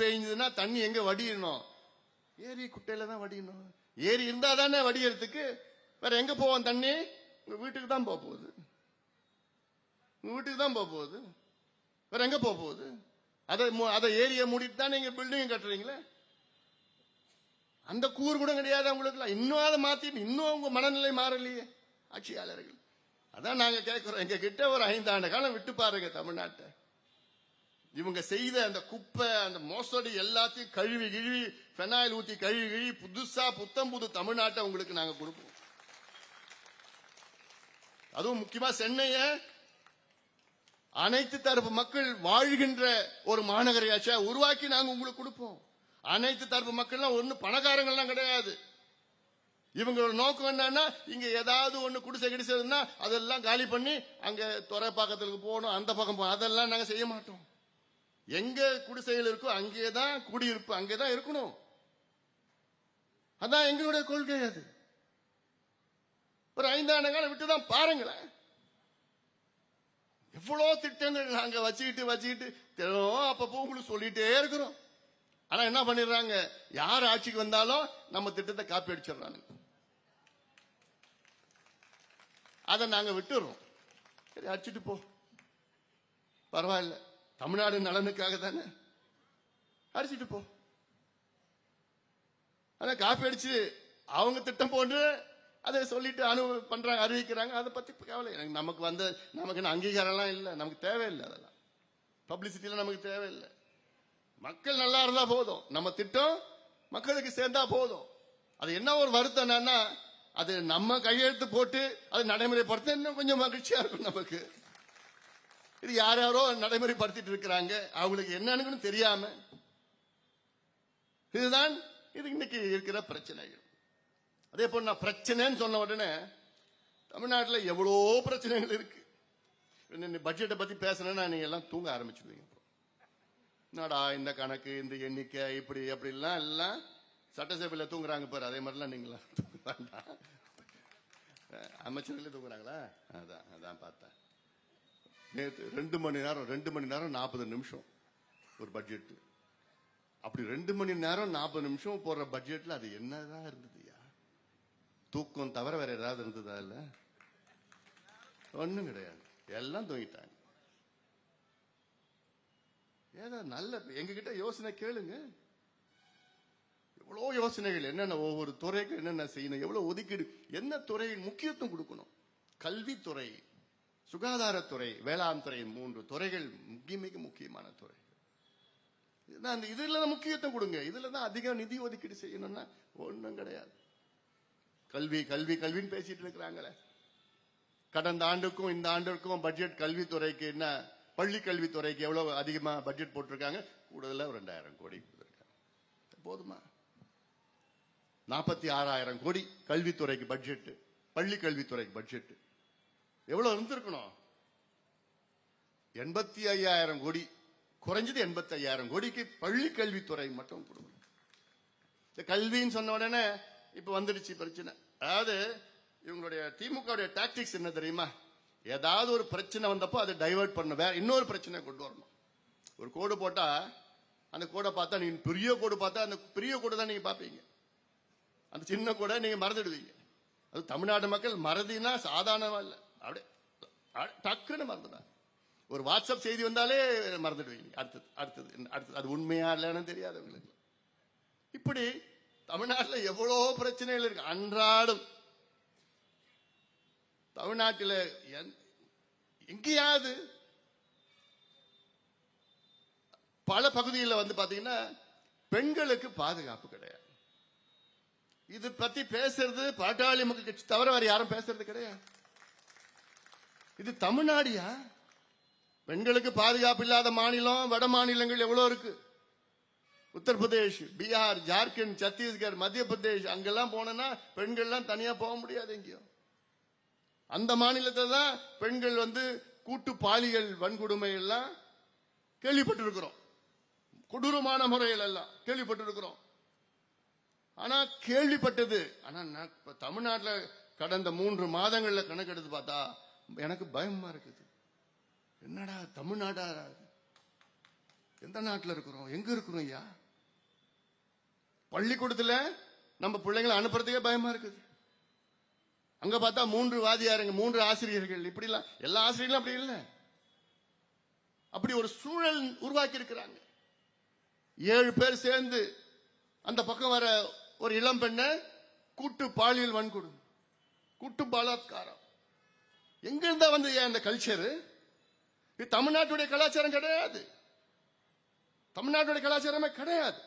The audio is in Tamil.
பெய்ஞ்சதுன்னா தண்ணி எங்க வடியணும்? ஏரி குட்டையில தான் வடியணும். ஏரி இருந்தா தானே வடியறதுக்கு. வேற எங்க போவோம் தண்ணி? உங்க வீட்டுக்கு தான் போக போகுது. உங்க வீட்டுக்கு தான் போக போகுது. வேற எங்க போக போகுது? அதை அதை ஏரியை மூடிட்டு தான் நீங்க பில்டிங் கட்டுறீங்களே? அந்த கூறு கூட கிடையாது அவங்களுக்கு இன்னும் அதை மாத்தி இன்னும் உங்க மனநிலை மாறலையே ஆட்சியாளர்கள். அதான் நாங்க கேட்கிறோம் எங்க கிட்ட ஒரு ஐந்தாண்டு காலம் விட்டு பாருங்க தமிழ்நாட்டை. இவங்க செய்த அந்த குப்பை அந்த மோசடி எல்லாத்தையும் கழுவி கிழுவி பெனாயில் ஊத்தி கழுவி கிழி புதுசா புத்தம் புது தமிழ்நாட்டை உங்களுக்கு நாங்க கொடுப்போம். அதுவும் முக்கியமா சென்னைய அனைத்து தரப்பு மக்கள் வாழ்கின்ற ஒரு மாநகரையாச்சா உருவாக்கி நாங்க உங்களுக்கு கொடுப்போம். அனைத்து தரப்பு மக்கள்லாம் ஒண்ணு பணக்காரங்கள்லாம் கிடையாது. இவங்களோட நோக்கம் என்னன்னா இங்க ஏதாவது ஒண்ணு குடிசை கிடிசைன்னா அதெல்லாம் காலி பண்ணி அங்க துறை பக்கத்துக்கு போகணும் அந்த பக்கம் போகணும் அதெல்லாம் நாங்க செய்ய மாட்டோம். எங்க குடிசைகள் இருக்கோ அங்கே தான் குடியிருப்பு அங்கே தான் இருக்கணும். அதான் எங்களுடைய கொள்கை அது. ஒரு ஐந்தாண்டு காலம் விட்டு தான் பாருங்களேன். எவ்வளோ திட்டங்கள் நாங்க வச்சுக்கிட்டு வச்சுக்கிட்டு தினம் அப்பப்போ உங்களுக்கு சொல்லிட்டே இருக்கிறோம். ஆனா என்ன பண்ணிடுறாங்க? யார் ஆட்சிக்கு வந்தாலும் நம்ம திட்டத்தை காப்பி அடிச்சிடுறாங்க. அதை நாங்கள் விட்டுடுறோம். சரி அடிச்சிட்டு போ. பரவாயில்ல. தமிழ்நாடு நலனுக்காக தானே? அடிச்சுட்டு போ. ஆனா காப்பி அடிச்சு அவங்க திட்டம் போன்று அதை சொல்லிட்டு அனு பண்றாங்க அறிவிக்கிறாங்க. அதை பத்தி கவலை. எனக்கு நமக்கு வந்து நமக்கு அங்கீகாரம்லாம் இல்லை. நமக்கு தேவையில்லை அதெல்லாம். பப்ளிசிட்டிலாம் நமக்கு தேவையில்லை. மக்கள் நல்லா இருந்தா போதும். நம்ம திட்டம் மக்களுக்கு சேர்ந்தா போதும். அது என்ன ஒரு வருத்தம் என்னன்னா அது நம்ம கையெழுத்து போட்டு அது நடைமுறைப்படுத்த இன்னும் கொஞ்சம் மகிழ்ச்சியா இருக்கும் நமக்கு. இது யார் யாரோ நடைமுறைப்படுத்திட்டு இருக்கிறாங்க. அவங்களுக்கு என்னன்னு தெரியாம இதுதான் இது இன்னைக்கு இருக்கிற பிரச்சனைகள். அதே போல் நான் பிரச்சனைன்னு சொன்ன உடனே தமிழ்நாட்டில் எவ்வளோ பிரச்சனைகள் இருக்கு. பட்ஜெட்டை பத்தி பேசுனேன்னா நீங்க எல்லாம் தூங்க ஆரம்பிச்சிடுவீங்க என்னடா இந்த கணக்கு இந்த எண்ணிக்கை இப்படி அப்படிலாம் எல்லாம் சட்டசபையில் தூங்குறாங்க பாரு. அதே மாதிரிலாம் நீங்களாம் தூங்க அமைச்சர்களே தூங்குறாங்களா? அதான் அதான் பார்த்தேன். நேற்று ரெண்டு மணி நேரம் ரெண்டு மணி நேரம் நாற்பது நிமிஷம் ஒரு பட்ஜெட்டு அப்படி ரெண்டு மணி நேரம் நாற்பது நிமிஷம் போடுற பட்ஜெட்ல அது என்னதான் இருந்ததுயா தூக்கம் தவிர வேற ஏதாவது இருந்ததா இல்ல? ஒண்ணும் கிடையாது. எல்லாம் தூங்கிட்டாங்க. ஏதா நல்ல எங்ககிட்ட யோசனை கேளுங்க. எவ்வளவு யோசனைகள் என்னென்ன ஒவ்வொரு துறைக்கு என்னென்ன செய்யணும் எவ்வளவு ஒதுக்கீடு என்ன துறையில் முக்கியத்துவம் கொடுக்கணும்? கல்வித்துறை. சுகாதாரத்துறை வேளாண் துறை மூன்று துறைகள் மிக மிக முக்கியமான துறை. அந்த இதில் தான் முக்கியத்துவம் கொடுங்க. இதுல தான் அதிக நிதி ஒதுக்கீடு செய்யணும்னா ஒன்றும் கிடையாது. கல்வி கல்வி கல்வின்னு பேசிட்டு இருக்கிறாங்களே. கடந்த ஆண்டுக்கும் இந்த ஆண்டுக்கும் பட்ஜெட் கல்வித்துறைக்கு என்ன பள்ளி கல்வித்துறைக்கு எவ்வளவு அதிகமாக பட்ஜெட் போட்டிருக்காங்க? கூடுதலாக ரெண்டாயிரம் கோடி கொடுத்துருக்காங்க. போதுமா? நாற்பத்தி ஆறாயிரம் கோடி கல்வித்துறைக்கு பட்ஜெட்டு பள்ளி கல்வித்துறைக்கு பட்ஜெட்டு எவ்வளவு இருந்திருக்கணும்? எண்பத்தி ஐயாயிரம் கோடி. குறைஞ்சது எண்பத்தி ஐயாயிரம் கோடிக்கு பள்ளி கல்வித்துறை மட்டும் கொடுக்கணும். இந்த கல்வின்னு சொன்ன உடனே இப்ப வந்துடுச்சு பிரச்சனை. அதாவது இவங்களுடைய திமுக டாக்டிக்ஸ் என்ன தெரியுமா? ஏதாவது ஒரு பிரச்சனை வந்தப்போ அதை டைவர்ட் பண்ண வேற இன்னொரு பிரச்சனை கொண்டு வரணும். ஒரு கோடு போட்டா அந்த கோடை பார்த்தா நீங்க பெரிய கோடு பார்த்தா அந்த பெரிய கோடு தான் நீங்க பார்ப்பீங்க. அந்த சின்ன கூட நீங்க மறந்துடுவீங்க. அது தமிழ்நாடு மக்கள் மறதினா சாதாரணமா இல்லை. அப்படியே டக்குன்னு மறந்துட்டான் ஒரு வாட்ஸ்அப் செய்தி வந்தாலே மறந்துடுவீங்க. அடுத்தது அடுத்தது அடுத்தது. அது உண்மையா இல்லைன்னு தெரியாது உங்களுக்கு இப்படி தமிழ்நாட்டில் எவ்வளோ பிரச்சனைகள் இருக்கு. அன்றாடம். தமிழ்நாட்டில் எங்கேயாவது பல பகுதிகளில் வந்து பாத்தீங்கன்னா பெண்களுக்கு பாதுகாப்பு கிடையாது. இது பத்தி பேசுறது பாட்டாளி மக்கள் கட்சி தவிர வேற யாரும் பேசுறது கிடையாது. இது தமிழ்நாடியா? பெண்களுக்கு பாதுகாப்பு இல்லாத மாநிலம் வட மாநிலங்கள் எவ்வளவு இருக்கு? உத்தரப்பிரதேஷ் பீகார் ஜார்க்கண்ட் சத்தீஸ்கர் மத்திய பிரதேஷ் அங்கெல்லாம் போனோம்னா பெண்கள்லாம் தனியா போக முடியாது எங்கேயும். அந்த மாநிலத்தில் தான் பெண்கள் வந்து கூட்டு பாலியல் வன்கொடுமை எல்லாம் கேள்விப்பட்டிருக்கிறோம். கொடூரமான முறையில் எல்லாம் கேள்விப்பட்டிருக்கிறோம். ஆனா கேள்விப்பட்டது ஆனா தமிழ்நாட்டில் கடந்த மூன்று மாதங்கள்ல கணக்கெடுத்து பார்த்தா எனக்கு பயமா இருக்குது. என்னடா தமிழ்நாடா? எந்த நாட்டில் இருக்கிறோம்? எங்க இருக்கிறோம் ஐயா? பள்ளிக்கூடத்துல நம்ம பிள்ளைங்களை அனுப்புறதுக்கே பயமா இருக்குது. அங்க பார்த்தா மூன்று வாதியாருங்க மூன்று ஆசிரியர்கள். இப்படிலாம் எல்லா ஆசிரியர்களும் அப்படி இல்லை. அப்படி ஒரு சூழல் உருவாக்கி இருக்கிறாங்க ஏழு பேர் சேர்ந்து அந்த பக்கம் வர ஒரு இளம் பெண்ணை கூட்டு பாலியல் வன்கொடு. கூட்டு பலாத்காரம். எங்க வந்தது வந்து ஏன் இந்த கல்ச்சரு? இது தமிழ்நாட்டுடைய கலாச்சாரம் கிடையாது. தமிழ்நாட்டுடைய கலாச்சாரமே கிடையாது.